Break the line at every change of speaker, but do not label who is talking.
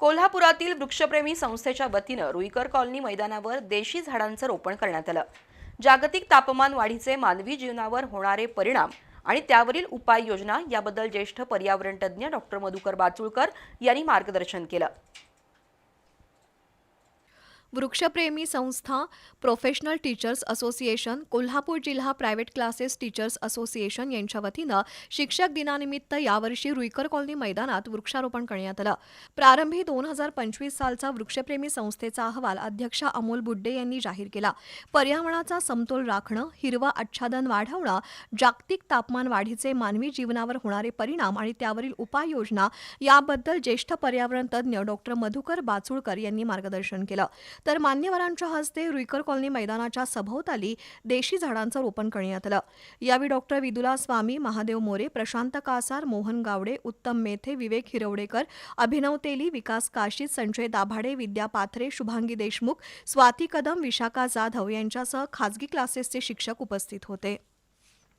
कोल्हापुरातील वृक्षप्रेमी संस्थेच्या वतीनं रुईकर कॉलनी मैदानावर देशी झाडांचं रोपण करण्यात आलं. जागतिक तापमान वाढीचे मानवी जीवनावर होणारे परिणाम आणि त्यावरील उपाययोजना याबद्दल ज्येष्ठ पर्यावरण तज्ज्ञ डॉक्टर मधुकर बाचुळकर यांनी मार्गदर्शन केलं.
वृक्षप्रेमी संस्था प्रोफेशनल टीचर्स असोसिएशन कोल्हापूर जिल्हा प्रायव्हेट क्लासेस टीचर्स असोसिएशन यांच्या वतीनं शिक्षक दिनानिमित्त यावर्षी रुईकर कॉलनी मैदानात वृक्षारोपण करण्यात आलं. प्रारंभी दोन हजार पंचवीस सालचा वृक्षप्रेमी संस्थेचा अहवाल अध्यक्ष अमोल बुड्डे यांनी जाहीर केला. पर्यावरणाचा समतोल राखणं हिरवं आच्छादन वाढवणं जागतिक तापमान वाढीचे मानवी जीवनावर होणारे परिणाम आणि त्यावरील उपाययोजना याबद्दल ज्येष्ठ पर्यावरण तज्ज्ञ डॉक्टर मधुकर बाचुळकर यांनी मार्गदर्शन केलं. तर मान्यवरांच्या हस्ते रुईकर कॉलनी मैदानाच्या सभोवताली देशी झाडांचं रोपण करण्यात आलं. यावेळी डॉक्टर विदुला स्वामी महादेव मोरे प्रशांत कासार मोहन गावडे उत्तम मेथे विवेक हिरवडेकर अभिनव तेली विकास काशीत संजय दाभाडे विद्या पाथरे शुभांगी देशमुख स्वाती कदम विशाखा जाधव यांच्यासह खासगी क्लासेसचे शिक्षक उपस्थित होते.